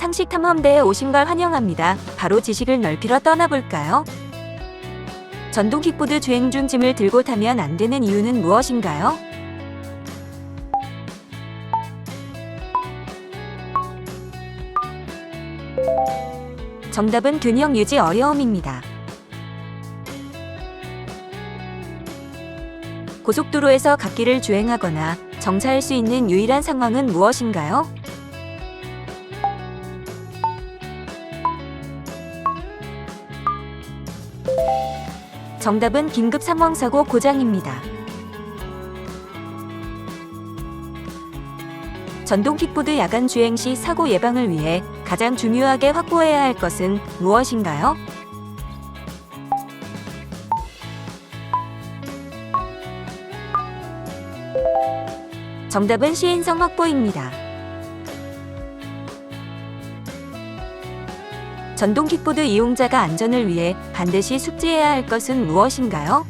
상식 탐험대에 오신 걸 환영합니다. 바로 지식을 넓히러 떠나볼까요? 전동 킥보드 주행 중 짐을 들고 타면 안 되는 이유는 무엇인가요? 정답은 균형 유지 어려움입니다. 고속도로에서 갓길을 주행하거나 정차할 수 있는 유일한 상황은 무엇인가요? 정답은 긴급 상황 사고 고장입니다. 전동 킥보드 야간 주행 시 사고 예방을 위해 가장 중요하게 확보해야 할 것은 무엇인가요? 정답은 시인성 확보입니다. 전동 킥보드 이용자가 안전을 위해 반드시 숙지해야 할 것은 무엇인가요?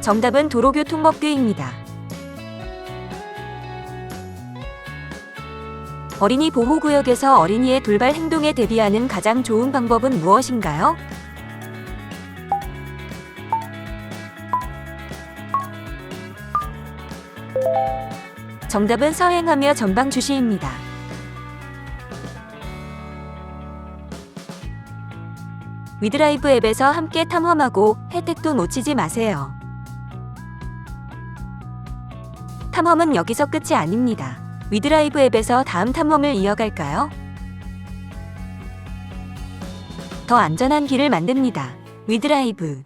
정답은 도로교통법규입니다. 어린이 보호구역에서 어린이의 돌발 행동에 대비하는 가장 좋은 방법은 무엇인가요? 정답은 서행하며 전방 주시입니다. 위드라이브 앱에서 함께 탐험하고 혜택도 놓치지 마세요. 탐험은 여기서 끝이 아닙니다. 위드라이브 앱에서 다음 탐험을 이어갈까요? 더 안전한 길을 만듭니다. 위드라이브